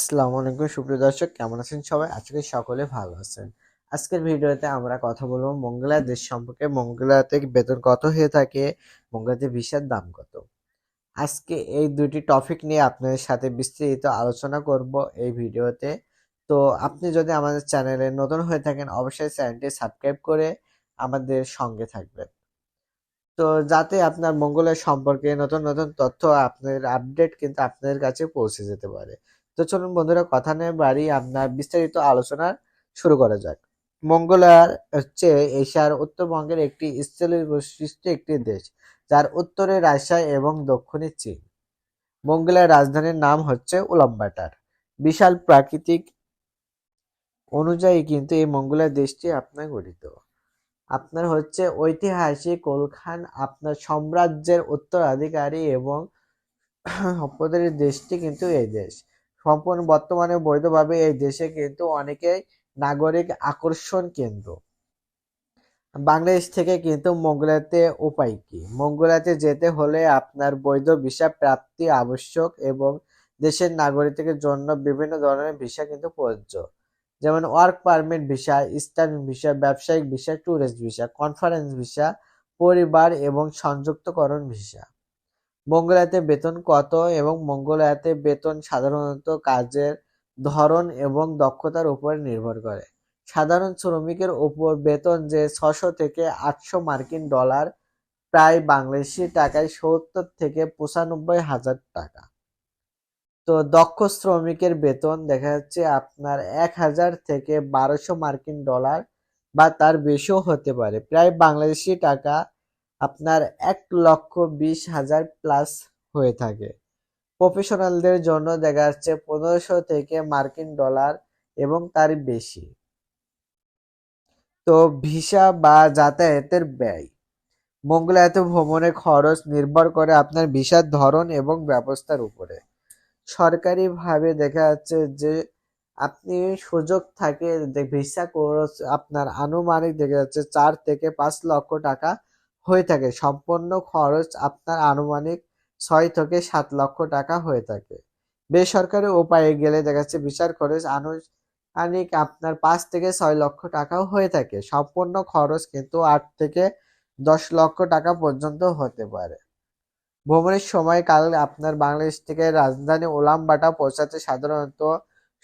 আসসালামু আলাইকুম, সুপ্রিয় দর্শক, কেমন আছেন সবাই? আজকে সকলে ভালো আছেন। আজকের ভিডিওতে আমরা কথা বলব মঙ্গলা দেশ সম্পর্কে। মঙ্গলাতে বেতন কত হয়ে থাকে? মঙ্গলাতে ভিসার দাম কত? আজকে এই দুটি টপিক নিয়ে আপনাদের সাথে বিস্তারিত আলোচনা করব এই ভিডিওতে। তো আপনি যদি আমাদের চ্যানেলে নতুন হয়ে থাকেন, অবশ্যই চ্যানেলটি সাবস্ক্রাইব করে আমাদের সঙ্গে থাকবেন। তো যাতে আপনার মঙ্গলের সম্পর্কে নতুন নতুন তথ্য আপনার আপডেট কিন্তু আপনাদের কাছে পৌঁছে যেতে পারে। তো চলুন বন্ধুরা, কথা নিয়ে বাড়ি আপনার বিস্তারিত আলোচনা শুরু করা যাক। মঙ্গোলিয়ার হচ্ছে এশিয়ার উত্তরবঙ্গের একটি স্থলীয় বৈশিষ্ট্য একটি দেশ, যার উত্তরে রাশিয়া এবং দক্ষিণে চীন। মঙ্গোলিয়ার রাজধানীর নাম হচ্ছে উলাম্বাটার। বিশাল প্রাকৃতিক অনুযায়ী কিন্তু এই মঙ্গোলিয়া দেশটি আপনার গঠিত। আপনার হচ্ছে ঐতিহাসিক কোলখান, আপনার সাম্রাজ্যের উত্তরাধিকারী এবং সম্পদের দেশটি কিন্তু এই দেশ। সম্পূর্ণ বর্তমানে বৈধভাবে এই দেশে কিন্তু অনেকেই নাগরিক আকর্ষণ কেন্দ্র। বাংলাদেশ থেকে কিন্তু মঙ্গোলিয়াতে উপায় কি? মঙ্গোলিয়াতে যেতে হলে আপনার বৈধ ভিসা প্রাপ্তি আবশ্যক এবং দেশের নাগরিকদের জন্য বিভিন্ন ধরনের ভিসা কিন্তু প্রযোজ্য। যেমন work permit visa study visa, ব্যবসায়িক visa tourist visa conference visa, পরিবার এবং সংযুক্তকরণ ভিসা। মঙ্গোলিয়াতে বেতন কত এবং মঙ্গোলিয়াতে বেতন সাধারণত কাজের ধরন এবং দক্ষতার উপর নির্ভর করে। সাধারণ শ্রমিকের উপর বেতন যে ছশো থেকে আটশো মার্কিন ডলার, প্রায় বাংলাদেশি টাকায় সত্তর থেকে পঁচানব্বই হাজার টাকা। তো দক্ষ শ্রমিকের বেতন দেখা যাচ্ছে আপনার এক হাজার থেকে বারোশো মার্কিন ডলার বা তার বেশিও হতে পারে। প্রায় বাংলাদেশি টাকা আপনার এক লক্ষ বিশ হাজার প্লাস হয়ে থাকে। প্রফেশনালদের জন্য দেখা যাচ্ছে পনেরোশো থেকে মার্কিন ডলার এবং তার বেশি। তো ভিসা বা যাতায়াতের ব্যয়। মঙ্গলায়তে ভ্রমণের খরচ নির্ভর করে আপনার ভিসার ধরন এবং ব্যবস্থার উপরে। সরকারিভাবে দেখা যাচ্ছে যে আপনি সুযোগ থাকে ভিসা খরচ আপনার আনুমানিক দেখা যাচ্ছে চার থেকে পাঁচ লক্ষ টাকা হয়ে থাকে। সম্পূর্ণ খরচ আপনার আনুমানিক ছয় থেকে সাত লক্ষ টাকা হয়ে থাকে। বেসরকারি উপায়ে গেলে দেখা যাচ্ছে বিচার খরচ আনুমানিক আপনার পাঁচ থেকে ছয় লক্ষ টাকাও হয়ে থাকে। সম্পূর্ণ খরচ কিন্তু আট থেকে দশ লক্ষ টাকা পর্যন্ত হতে পারে। ভ্রমণের সময়কাল আপনার বাংলাদেশ থেকে রাজধানী উলামবাটা পৌঁছাতে সাধারণত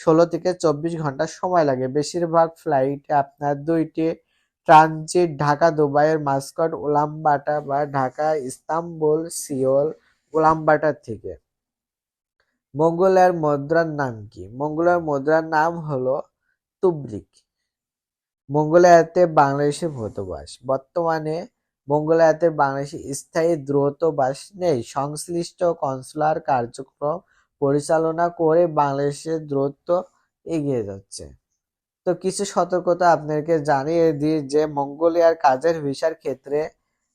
ষোলো থেকে চব্বিশ ঘণ্টা সময় লাগে। বেশিরভাগ ফ্লাইটে আপনার দুইটি ট্রানজিট, ঢাকা, দুবাইয়ের মাস্কট, উলামবাটা বা ঢাকা, ইস্তাম্বুল, সিওল উলামবাটার থেকে। মঙ্গোলিয়ার মুদ্রার নাম কি? মঙ্গোলিয়ার মুদ্রার নাম হলো তুবরিক। মঙ্গোলিয়াতে বাংলাদেশের ভূতবাস। বর্তমানে মঙ্গোলিয়াতে বাংলাদেশে স্থায়ী দ্রুতবাস নেই। সংশ্লিষ্ট কনসুলার কার্যক্রম পরিচালনা করে বাংলাদেশের দ্রুত এগিয়ে যাচ্ছে। তো কিছু সতর্কতা আপনাকে জানিয়ে দিই যে মঙ্গোলিয়ার কাজের ভিসার ক্ষেত্রে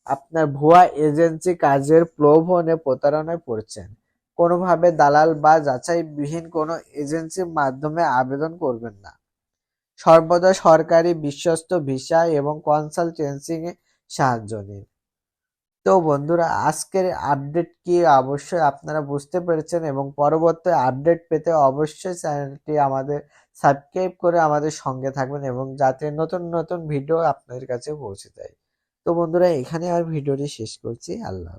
আপনার ভুয়া এজেন্সি কাজের প্রলোভনে, প্রতারণায় পড়ছেন। কোনোভাবে দালাল বা যাচাইবিহীন কোনো এজেন্সির মাধ্যমে আবেদন করবেন না। সর্বদা সরকারি বিশ্বস্ত ভিসা এবং কনসালটেন্সি সাহায্য নিন। তো বন্ধুরা, আজকের আপডেট কি? অবশ্যই আপনারা বুঝতে পেরেছেন এবং পরবর্তী আপডেট পেতে অবশ্যই চ্যানেলটি আমাদের সাবস্ক্রাইব করে আমাদের সঙ্গে থাকবেন এবং যাতে নতুন নতুন ভিডিও আপনাদের কাছে পৌঁছে দেয় তো বন্ধুরা, এখানে আর ভিডিওটি শেষ করছি। আল্লাহ